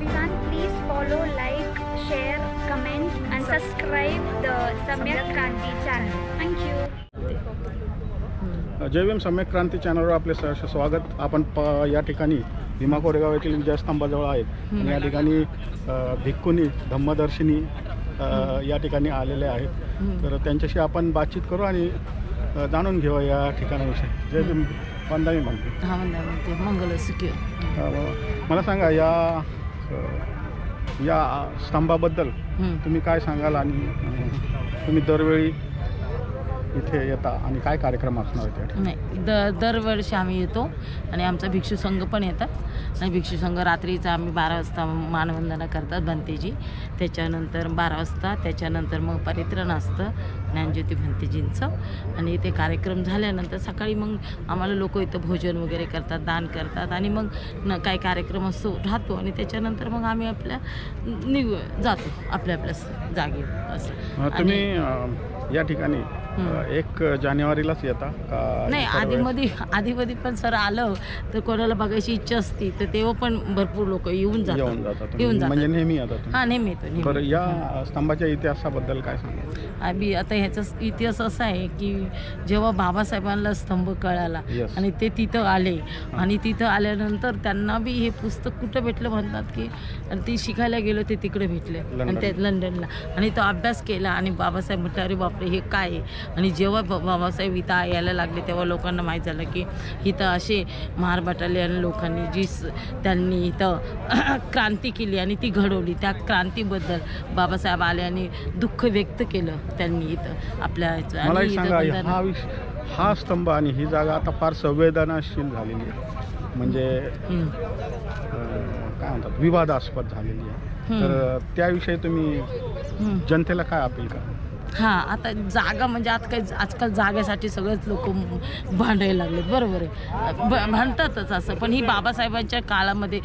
Everyone, please follow, like, share, comment, and subscribe the Samyak Kranti channel. Thank you. जय भीम सम्यक क्रांती चॅनलवर आपले सहर्ष स्वागत. आपण प या ठिकाणी भीमा कोरेगाव येथील विजयस्तंभाजवळ आहेत आणि या ठिकाणी अ, भिक्खुनी धम्मदर्शिनी या ठिकाणी आलेले आहेत. तर त्यांच्याशी आपण बातचीत करू आणि जाणून घेऊ या ठिकाणाविषयी. जय भीम वंदामी म्हणते हा म्हणता मंगल मला सांगा या या स्तंभाबद्दल. तुम्ही काय सांगाल आणि तुम्ही दरवेळी इथे येता आणि काय कार्यक्रम असणार आहेत या ठिकाणी? नाही द दरवर्षी आम्ही येतो आणि आमचा भिक्षू संघ पण येतात. आणि भिक्षू संघ रात्रीचा आम्ही बारा वाजता मानवंदना करतात भंतेजी. त्याच्यानंतर बारा वाजता त्याच्यानंतर मग परित्रण असतं ज्ञानज्योती भंतेजींचं. आणि ते कार्यक्रम झाल्यानंतर सकाळी मग आम्हाला लोक इथं भोजन वगैरे करतात दान करतात आणि मग न काही कार्यक्रम असतो राहतो. आणि त्याच्यानंतर मग आम्ही आपल्या निघ जातो आपल्या आपल्या स- जागी असं. अ, तुम्ही अ, या ठिकाणी. एक जानेवारीलाच येता नाही? आधीमध्ये आधीमध्ये पण सर आलं तर कोणाला बघायची इच्छा असती तर तेव्हा पण भरपूर लोक येऊन येऊन जातात. येऊन म्हणजे नेहमी येता तुम्ही हा नेहमी येतो बरं या स्तंभाच्या इतिहासाबद्दल काय सांगा आम्ही आता ह्याचा इतिहास असा आहे की जेव्हा बाबासाहेबांना स्तंभ कळाला. आणि ते तिथं आले आणि तिथं आल्यानंतर त्यांना बी हे पुस्तक कुठं भेटलं म्हणतात की आणि ती शिकायला गेलो ते तिकडे भेटले आणि. ते लंडनला आणि तो अभ्यास केला आणि बाबासाहेब म्हटलं अरे बापरे हे काय आहे? आणि जेव्हा बाबासाहेब इथं यायला लागले तेव्हा लोकांना माहीत झालं की इथं असे महार बटालियन लोकांनी जी त्यांनी इथं क्रांती केली आणि ती घडवली. त्या क्रांतीबद्दल बाबासाहेब आले आणि दुःख व्यक्त केलं त्यांनी इथं आपल्या हा हा स्तंभ आणि ही जागा आता फार संवेदनाशील झालेली आहे. म्हणजे काय म्हणतात विवादास्पद झालेली आहे. तर त्याविषयी तुम्ही. जनतेला काय अपील करा हां आता जागा म्हणजे आज काय आजकाल जागेसाठी सगळेच लोक भांडायला लागलेत. बरोबर आहे. भांडतातच असं. पण ही बाबासाहेबांच्या काळामध्ये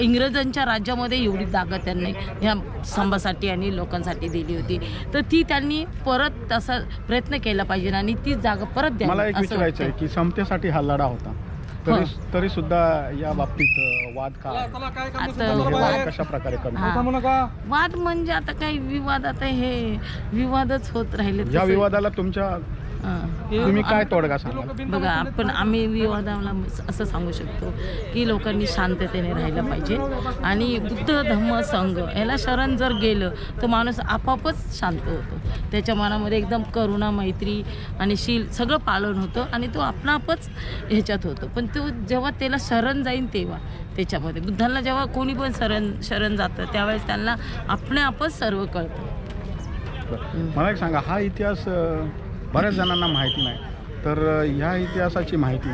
इंग्रजांच्या राज्यामध्ये एवढी जागा त्यांनी ह्या स्तंभासाठी आणि लोकांसाठी दिली होती. तर ती त्यांनी परत तसा प्रयत्न केला पाहिजे आणि ती जागा परत द्यावी मला एक असं विचारायचं आहे. की समतेसाठी हा लढा होता. तरी तरी सुद्धा या बाबतीत वाद का? आता वाद कशा प्रकारे कमी. वाद म्हणजे आता काही विवाद आता हे विवादच होत राहिले या विवादाला तुमच्या तुम्ही काय तोडगा सांगाल? बघा आपण आम्ही विवादाला असं सांगू शकतो की लोकांनी शांततेने राहिलं पाहिजे आणि बुद्ध धम्म संघ याला शरण जर गेलं तर माणूस आपापच शांत होतो. त्याच्या मनामध्ये एकदम करुणा मैत्री आणि शील सगळं पालन होतं आणि तो आपणापच ह्याच्यात होतो. पण तो जेव्हा त्याला शरण जाईन तेव्हा त्याच्यामध्ये बुद्धांना जेव्हा कोणी पण शरण शरण जातं त्यावेळेस त्यांना आपणे आपच सर्व कळतं. मला एक सांगा हा इतिहास बऱ्याच जणांना माहिती नाही. तर ह्या इतिहासाची माहिती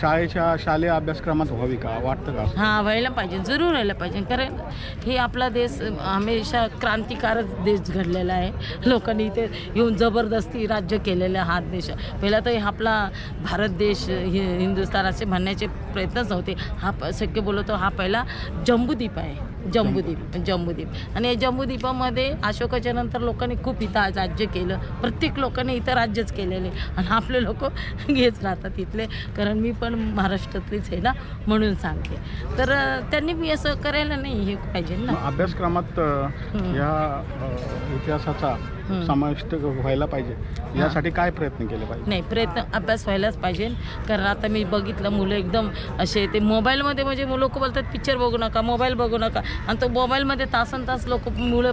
शाळेच्या शालेय अभ्यासक्रमात व्हावी का? वाटतं का हां व्हायला पाहिजे. जरूर व्हायला पाहिजे. कारण हे आपला देश हमेशा क्रांतिकारक देश घडलेला आहे. लोकांनी इथे येऊन जबरदस्ती राज्य केलेलं आहे हा देश. पहिला तर आपला भारत देश हि हिंदुस्थान असे म्हणण्याचे प्रयत्नच नव्हते. हा प- शक्य बोलवतो हा पहिला जम्बूद्वीप आहे. जम्बूद्वीप जम्बूद्वीप. आणि या जम्बूद्वीपामध्ये अशोकाच्या नंतर लोकांनी खूप इथं आज राज्य केलं. प्रत्येक लोकांनी इथं राज्यच केलेले. आणि आपले लोक घेच राहतात इथले. कारण मी पण महाराष्ट्रातलीच आहे ना म्हणून सांगते. तर त्यांनी मी असं करायला नाही हे पाहिजे ना. अभ्यासक्रमात. या इतिहासाचा. समाविष्ट व्हायला पाहिजे. यासाठी काय प्रयत्न केले पाहिजे? नाही प्रयत्न अभ्यास व्हायलाच पाहिजे. कारण आता मी बघितलं मुलं एकदम असे ते मोबाईलमध्ये म्हणजे लोक बोलतात पिक्चर बघू नका मोबाईल बघू नका. आणि तो मोबाईलमध्ये तासन तास लोक मुलं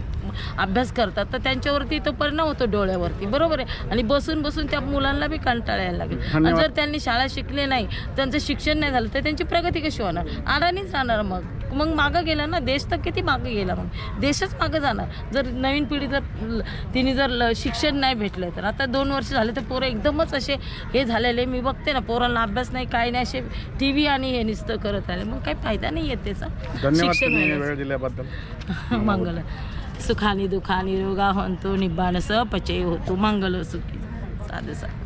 अभ्यास करतात. तर त्यांच्यावरती तो परिणाम होतो डोळ्यावरती. बरोबर आहे? आणि बसून बसून त्या मुलांना बी कंटाळा यायला लागेल. आणि. जर त्यांनी शाळा शिकले नाही त्यांचं शिक्षण नाही झालं तर त्यांची प्रगती कशी होणार? अडाणीच राहणार मग. मग मागं गेला ना देश तर किती मागं गेला मग? देशच मागं जाणार. जर नवीन पिढी जर तिने जर शिक्षण नाही भेटलं तर. आता दोन वर्ष झाले तर पोरं एकदमच असे हे झालेले. मी बघते ना पोरांना अभ्यास नाही काय नाही असे टी व्ही आणि हे नुसतं करत आले. मग काही फायदा नाही येत त्याचा. दिल्याबद्दल. मंगल. सुखानी दुखानी रोगा होतो निब्बाण स पचय होतो मंगल सुखी. साधं साधं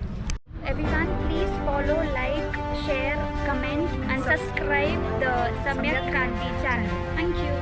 Everyone, please follow, like, share, comment, and subscribe the Samyak Kranti channel. Thank you.